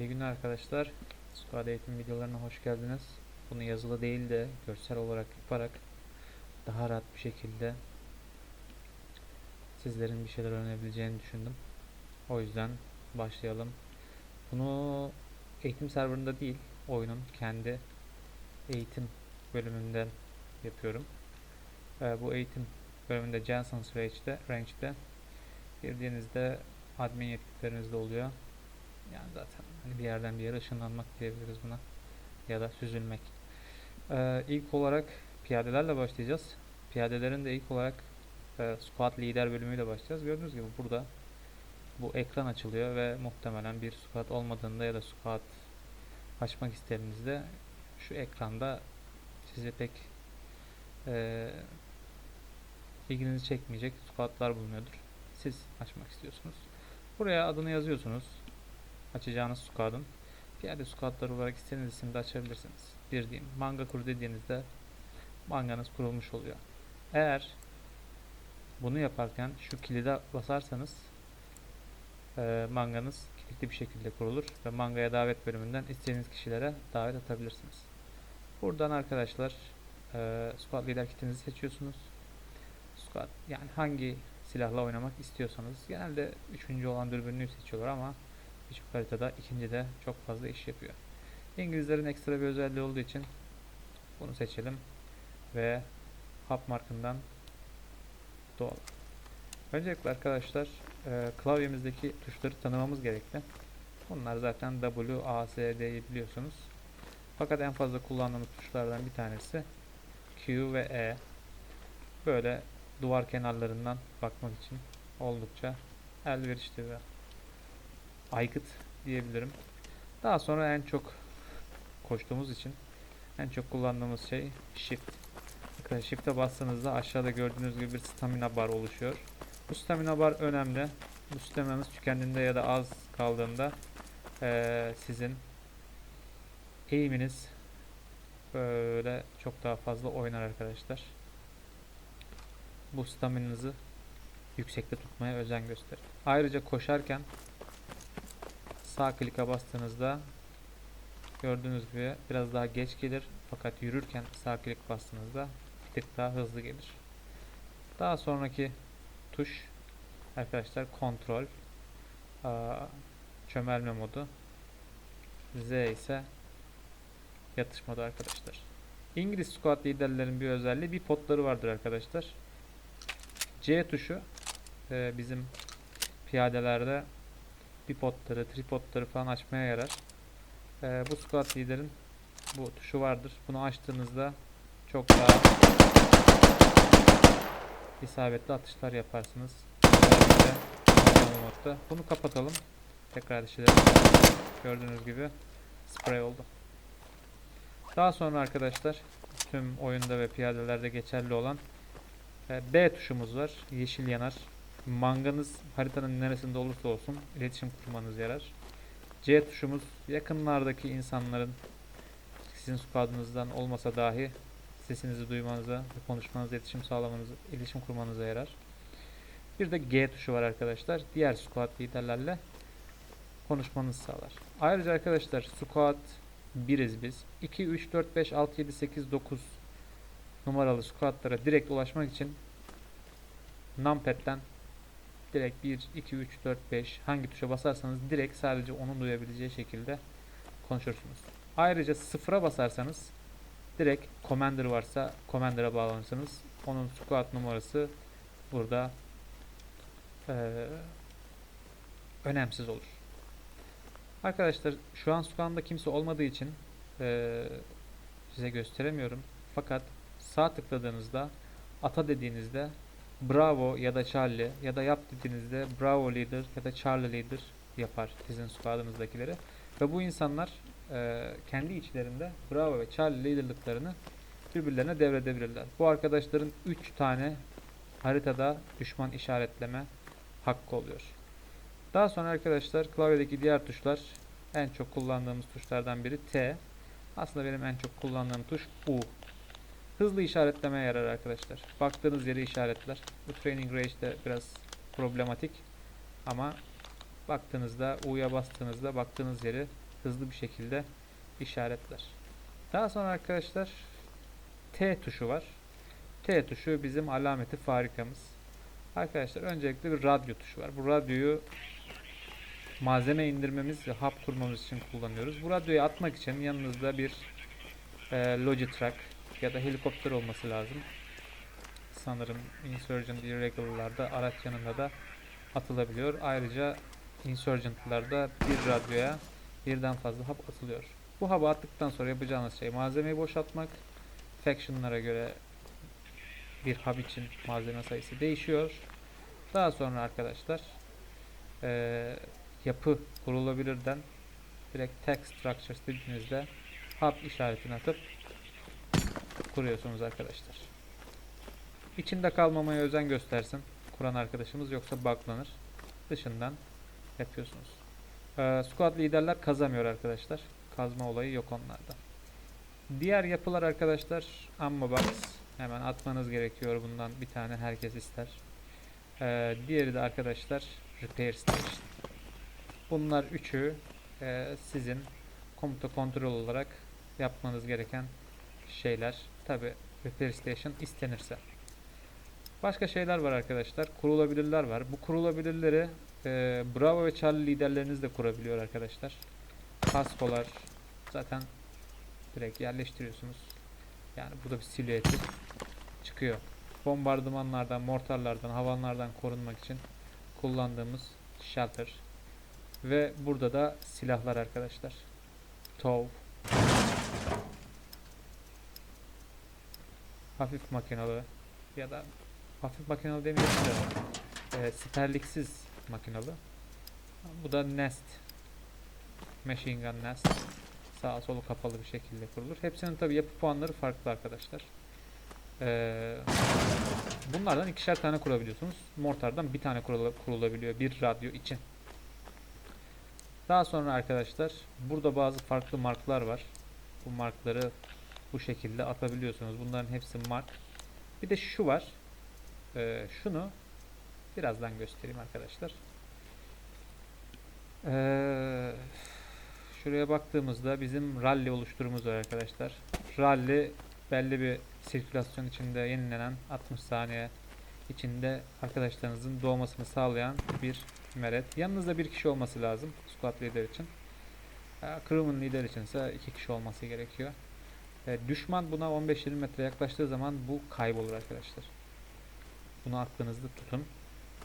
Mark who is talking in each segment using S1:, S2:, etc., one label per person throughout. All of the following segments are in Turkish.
S1: İyi günler arkadaşlar. Squad eğitim videolarına hoş geldiniz. Bunu yazılı değil de görsel olarak yaparak daha rahat bir şekilde sizlerin bir şeyler öğrenebileceğini düşündüm. O yüzden başlayalım. Bunu eğitim serverında değil, oyunun kendi eğitim bölümünden yapıyorum. Ee, bu eğitim bölümünde Jensen's Range'de, Range'de girdiğinizde admin yetkileriniz de oluyor. Yani zaten hani bir yerden bir yere ışınlanmak diyebiliriz buna. Ya da süzülmek. Ee, ilk olarak piyadelerle başlayacağız. Piyadelerin de ilk olarak e, squad lider bölümüyle başlayacağız. Gördüğünüz gibi burada bu ekran açılıyor ve muhtemelen bir squad olmadığında ya da squad açmak istediğinizde şu ekranda sizi pek e, ilginizi çekmeyecek squadlar bulunuyordur. Siz açmak istiyorsunuz. Buraya adını yazıyorsunuz açacağınız squad'ın piyade squadları olarak istediğiniz isimde açabilirsiniz. Bir diyeyim manga kur dediğinizde manganız kurulmuş oluyor. Eğer bunu yaparken şu kilide basarsanız e, manganız kilitli bir şekilde kurulur ve mangaya davet bölümünden istediğiniz kişilere davet atabilirsiniz. Buradan arkadaşlar e, squad lider kitinizi seçiyorsunuz. Squad yani hangi silahla oynamak istiyorsanız genelde üçüncü olan dürbünlüğü seçiyorlar ama Birçok haritada ikinci de çok fazla iş yapıyor. İngilizlerin ekstra bir özelliği olduğu için bunu seçelim ve hub markından doğal. Öncelikle arkadaşlar e, klavyemizdeki tuşları tanımamız gerekli. Bunlar zaten W, A, S, D'yi biliyorsunuz. Fakat en fazla kullandığımız tuşlardan bir tanesi Q ve E. Böyle duvar kenarlarından bakmak için oldukça elverişli ve aygıt diyebilirim. Daha sonra en çok koştuğumuz için en çok kullandığımız şey shift. Bakın shift'e bastığınızda aşağıda gördüğünüz gibi bir stamina bar oluşuyor. Bu stamina bar önemli. Bu staminanız tükendiğinde ya da az kaldığında eee, sizin eğiminiz böyle çok daha fazla oynar arkadaşlar. Bu staminanızı yüksekte tutmaya özen gösterin. Ayrıca koşarken sağ klika bastığınızda gördüğünüz gibi biraz daha geç gelir fakat yürürken sağ klik bastığınızda bir tık daha hızlı gelir. Daha sonraki tuş arkadaşlar kontrol çömelme modu Z ise yatış modu arkadaşlar. İngiliz squad liderlerin bir özelliği bir potları vardır arkadaşlar. C tuşu e, bizim piyadelerde bipodları, tripodları falan açmaya yarar. Ee, bu squad liderin bu tuşu vardır. Bunu açtığınızda çok daha isabetli atışlar yaparsınız. Bunu kapatalım. Tekrar işleyelim. Gördüğünüz gibi spray oldu. Daha sonra arkadaşlar tüm oyunda ve piyadelerde geçerli olan e, B tuşumuz var. Yeşil yanar manganız haritanın neresinde olursa olsun iletişim kurmanız yarar. C tuşumuz yakınlardaki insanların sizin squadınızdan olmasa dahi sesinizi duymanıza ve konuşmanıza, iletişim sağlamanıza, iletişim kurmanıza yarar. Bir de G tuşu var arkadaşlar. Diğer squad liderlerle konuşmanızı sağlar. Ayrıca arkadaşlar squad biriz biz. 2, 3, 4, 5, 6, 7, 8, 9 numaralı squadlara direkt ulaşmak için numpad'den direkt 1, 2, 3, 4, 5 hangi tuşa basarsanız direkt sadece onun duyabileceği şekilde konuşursunuz. Ayrıca sıfıra basarsanız direkt commander varsa commander'a bağlanırsınız. Onun squad numarası burada eee, önemsiz olur. Arkadaşlar şu an squad'da kimse olmadığı için eee, size gösteremiyorum. Fakat sağ tıkladığınızda ata dediğinizde Bravo ya da Charlie ya da yap dediğinizde Bravo Leader ya da Charlie Leader yapar sizin squad'ınızdakileri. Ve bu insanlar e, kendi içlerinde Bravo ve Charlie liderliklerini birbirlerine devredebilirler. Bu arkadaşların 3 tane haritada düşman işaretleme hakkı oluyor. Daha sonra arkadaşlar klavyedeki diğer tuşlar en çok kullandığımız tuşlardan biri T. Aslında benim en çok kullandığım tuş U. Hızlı işaretlemeye yarar arkadaşlar. Baktığınız yeri işaretler. Bu Training Range'de biraz problematik ama baktığınızda U'ya bastığınızda baktığınız yeri hızlı bir şekilde işaretler. Daha sonra arkadaşlar T tuşu var. T tuşu bizim alameti farikamız. Arkadaşlar öncelikle bir radyo tuşu var. Bu radyoyu malzeme indirmemiz ve hap kurmamız için kullanıyoruz. Bu radyoyu atmak için yanınızda bir e, Logitrak ya da helikopter olması lazım. Sanırım Insurgent Irregular'larda araç yanında da atılabiliyor. Ayrıca Insurgent'larda bir radyoya birden fazla hap atılıyor. Bu hapı attıktan sonra yapacağınız şey malzemeyi boşaltmak. Faction'lara göre bir hub için malzeme sayısı değişiyor. Daha sonra arkadaşlar eee, yapı kurulabilirden direkt text structures dediğinizde hub işaretini atıp kuruyorsunuz arkadaşlar. İçinde kalmamaya özen göstersin kuran arkadaşımız yoksa buglanır. Dışından yapıyorsunuz. Eee squad liderler kazamıyor arkadaşlar. Kazma olayı yok onlarda. Diğer yapılar arkadaşlar ammo box. Hemen atmanız gerekiyor bundan bir tane herkes ister. Ee, diğeri de arkadaşlar repair station. Bunlar üçü e, sizin komuta kontrol olarak yapmanız gereken şeyler. Tabi repair station istenirse. Başka şeyler var arkadaşlar. Kurulabilirler var. Bu kurulabilirleri e, Bravo ve Charlie liderleriniz de kurabiliyor arkadaşlar. Kaskolar zaten direkt yerleştiriyorsunuz. Yani bu da bir silüeti çıkıyor. Bombardımanlardan, mortarlardan, havanlardan korunmak için kullandığımız shelter. Ve burada da silahlar arkadaşlar. TOW. Hafif makinalı ya da hafif makinalı demeyelim de e, siperliksiz makinalı. Bu da nest. Machine gun nest sağa solu kapalı bir şekilde kurulur. Hepsinin tabi yapı puanları farklı arkadaşlar. Ee, bunlardan ikişer tane kurabiliyorsunuz. Mortardan bir tane kurula- kurulabiliyor bir radyo için. Daha sonra arkadaşlar burada bazı farklı marklar var. Bu markları bu şekilde atabiliyorsunuz. Bunların hepsi mark. Bir de şu var. Ee, şunu birazdan göstereyim arkadaşlar. Ee, Şuraya baktığımızda bizim rally oluşturumuz var arkadaşlar. Rally belli bir sirkülasyon içinde yenilenen 60 saniye içinde arkadaşlarınızın doğmasını sağlayan bir meret. Yanınızda bir kişi olması lazım squad lider için. E, Crewman lider içinse iki kişi olması gerekiyor. E, düşman buna 15-20 metre yaklaştığı zaman bu kaybolur arkadaşlar. Bunu aklınızda tutun.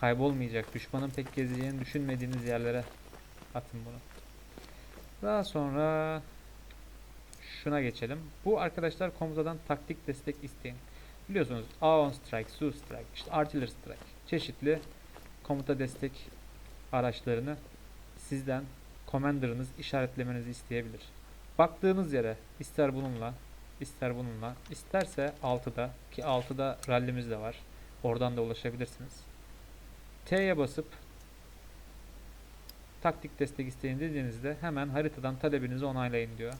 S1: Kaybolmayacak. Düşmanın pek gezeceğini düşünmediğiniz yerlere atın bunu. Daha sonra şuna geçelim. Bu arkadaşlar komutadan taktik destek isteyin. Biliyorsunuz A-10 Strike, Su Strike, işte Artillery Strike çeşitli komuta destek araçlarını sizden commander'ınız işaretlemenizi isteyebilir. Baktığınız yere ister bununla ister bununla isterse 6'da ki 6'da rallimiz de var. Oradan da ulaşabilirsiniz. T'ye basıp taktik destek isteyin dediğinizde hemen haritadan talebinizi onaylayın diyor.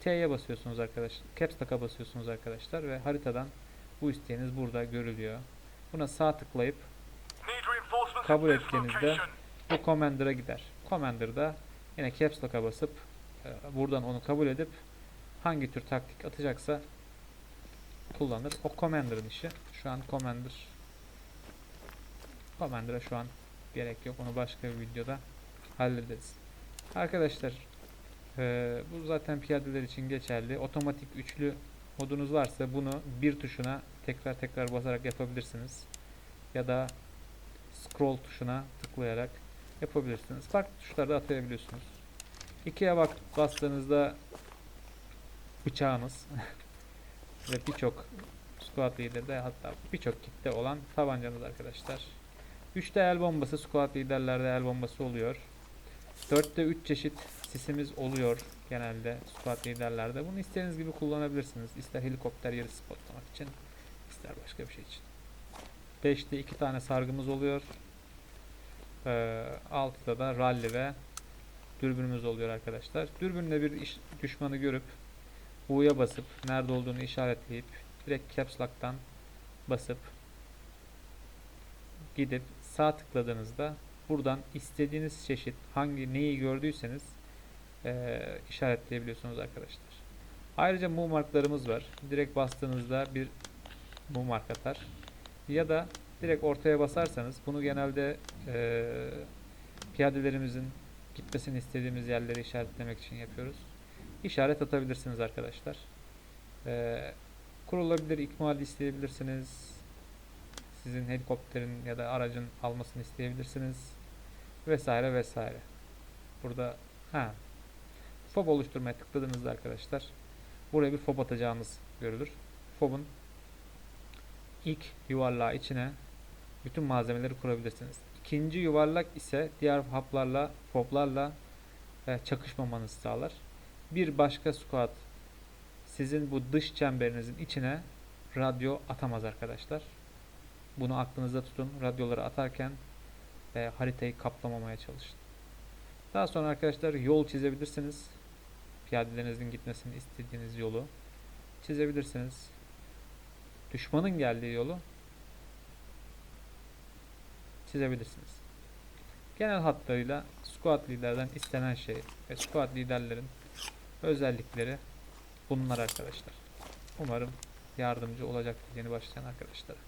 S1: T'ye basıyorsunuz arkadaşlar. Caps Lock'a basıyorsunuz arkadaşlar ve haritadan bu isteğiniz burada görülüyor. Buna sağ tıklayıp kabul ettiğinizde bu Commander'a gider. Commander'da yine Caps Lock'a basıp buradan onu kabul edip hangi tür taktik atacaksa kullanır. O Commander'ın işi. Şu an Commander Commander'a şu an gerek yok. Onu başka bir videoda hallederiz. Arkadaşlar eee, bu zaten piyadeler için geçerli. Otomatik üçlü modunuz varsa bunu bir tuşuna tekrar tekrar basarak yapabilirsiniz. Ya da scroll tuşuna tıklayarak yapabilirsiniz. Farklı tuşlarda atayabiliyorsunuz. İkiye bak bastığınızda bıçağınız ve birçok squad liderde hatta birçok kitle olan tabancanız arkadaşlar. 3'te el bombası squad liderlerde el bombası oluyor. 4'te 3 çeşit sisimiz oluyor genelde squad liderlerde. Bunu istediğiniz gibi kullanabilirsiniz. İster helikopter yeri spotlamak için, ister başka bir şey için. 5'te 2 tane sargımız oluyor. Ee, 6'da da rally ve dürbünümüz oluyor arkadaşlar. Dürbünle bir iş, düşmanı görüp U'ya basıp nerede olduğunu işaretleyip direkt Caps Lock'tan basıp gidip sağ tıkladığınızda buradan istediğiniz çeşit hangi neyi gördüyseniz e, işaretleyebiliyorsunuz arkadaşlar. Ayrıca mum marklarımız var. Direkt bastığınızda bir mum mark atar. Ya da direkt ortaya basarsanız bunu genelde e, piyadelerimizin gitmesini istediğimiz yerleri işaretlemek için yapıyoruz. İşaret atabilirsiniz arkadaşlar. E, kurulabilir ikmal isteyebilirsiniz. Sizin helikopterin ya da aracın almasını isteyebilirsiniz. Vesaire vesaire. Burada ha fob oluşturmaya tıkladığınızda arkadaşlar buraya bir fob atacağımız görülür. Fob'un ilk yuvarlağı içine bütün malzemeleri kurabilirsiniz. İkinci yuvarlak ise diğer haplarla, foblarla e, çakışmamanızı sağlar. Bir başka squad sizin bu dış çemberinizin içine radyo atamaz arkadaşlar. Bunu aklınızda tutun. Radyoları atarken e, haritayı kaplamamaya çalışın. Daha sonra arkadaşlar yol çizebilirsiniz. Piyadelerinizin gitmesini istediğiniz yolu çizebilirsiniz. Düşmanın geldiği yolu çizebilirsiniz. Genel hatlarıyla squad liderden istenen şey ve squad liderlerin özellikleri bunlar arkadaşlar. Umarım yardımcı olacaktır yeni başlayan arkadaşlara.